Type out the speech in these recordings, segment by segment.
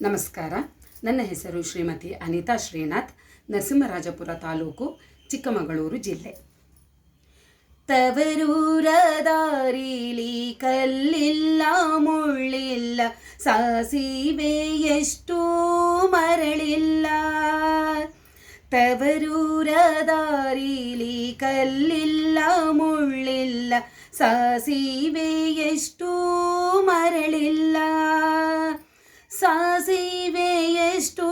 ನಮಸ್ಕಾರ. ನನ್ನ ಹೆಸರು ಶ್ರೀಮತಿ ಅನಿತಾ ಶ್ರೀನಾಥ್, ನರಸಿಂಹರಾಜಪುರ ತಾಲೂಕು, ಚಿಕ್ಕಮಗಳೂರು ಜಿಲ್ಲೆ. ತವರೂರ ದಾರಿಲಿ ಕಲ್ಲಿಲ್ಲ, ಮುಳ್ಳಿಲ್ಲ, ಸಾಸಿವೆ ಎಷ್ಟು ಮರಳಿಲ್ಲ. ತವರೂರ ದಾರಿಲಿ ಕಲ್ಲಿಲ್ಲ, ಮುಳ್ಳಿಲ್ಲ, ಸಾಸಿವೆ ಎಷ್ಟು ಮರಳಿಲ್ಲ. ಸಾಸಿವೆ ಎಷ್ಟು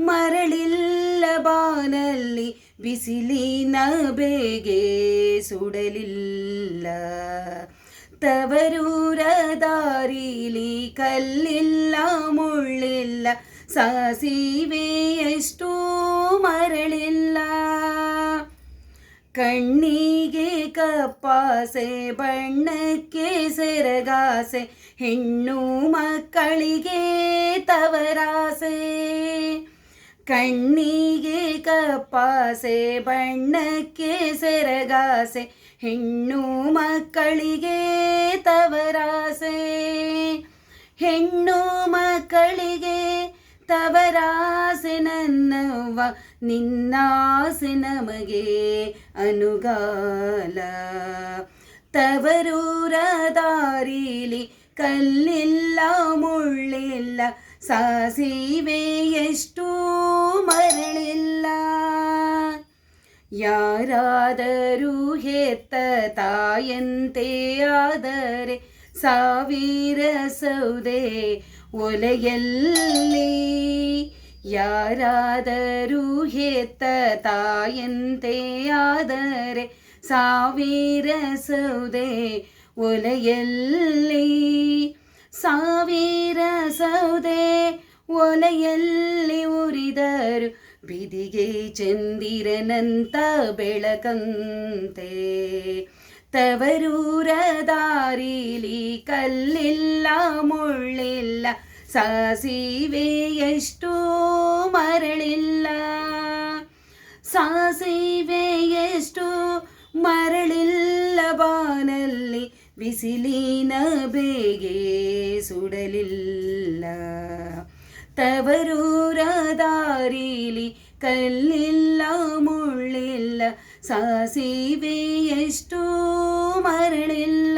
ಮರಳಿಲ್ಲ ಬಾನಲ್ಲಿ ಬಿಸಿಲಿನ ಬೇಗೆ ಸುಡಲಿಲ್ಲ ತವರೂರ ದಾರಿಲಿ ಕಲ್ಲಿಲ್ಲ ಮುಳ್ಳಿಲ್ಲ ಸಾಸಿವೆ ಎಷ್ಟು ಮರಳಿಲ್ಲ ಕಣ್ಣಿಗೆ ಕಪ್ಪಾಸೆ ಬಣ್ಣಕ್ಕೆ ಸೆರಗಾಸೆ ಹೆಣ್ಣು ಮಕ್ಕಳಿಗೆ ತವರಾಸೆ ಕಣ್ಣಿಗೆ ಕಪ್ಪಾಸೆ ಬಣ್ಣಕ್ಕೆ ಸೆರಗಾಸೆ ಹೆಣ್ಣು ಮಕ್ಕಳಿಗೆ ತವರಾಸೆ ಹೆಣ್ಣು ಮಕ್ಕಳಿಗೆ ತವರಾಸೆ ನನ್ನವ್ವ, ನಿನ್ನಾಸೆ ನಮಗೆ ಅನುಗಾಲ. ತವರೂರ ದಾರಿಲಿ ಕಲ್ಲಿಲ್ಲ, ಮುಳ್ಳಿಲ್ಲ, ಸಾಸಿವೆ ಎಷ್ಟು ಮರಳಿಲ್ಲ. ಯಾರಾದರೂ ಹೆತ್ತ ತಾಯಂತೆ ಆದರೆ ಸಾವಿರ ಸೌದೆ ಒಲೆಯಲ್ಲಿ ಯಾರಾದರೂ ಹೆತ್ತ ತಾಯಂತೆ ಆದರೆ ಸಾವಿರ ಸೌದೆ ಒಲೆಯಲ್ಲಿ, ಸಾವಿರ ಸೌದೆ ಒಲೆಯಲ್ಲಿ ಉರಿದರು ಬಿದಿಗೆ ಚಂದಿರನಂತ ಬೆಳಕಂತೆ. ತವರೂರ ದಾರಿಲಿ ಕಲ್ಲಿಲ್ಲ ಮುಳ್ಳಿಲ್ಲ ಸಾಸಿವೆ ಎಷ್ಟು ಮರಳಿಲ್ಲ ಸಾಸಿವೆ ಎಷ್ಟು ಮರಳಿಲ್ಲ ಬಾನಲ್ಲಿ ಬಿಸಿಲಿನ ಬೇಗೆ ಸುಡಲಿಲ್ಲ ತವರೂರ ದಾರಿಲಿ ಕಲ್ಲಿಲ್ಲ ಸ ಸೇವೆಯೆಷ್ಟೋ ಮರಳಿಲ್ಲ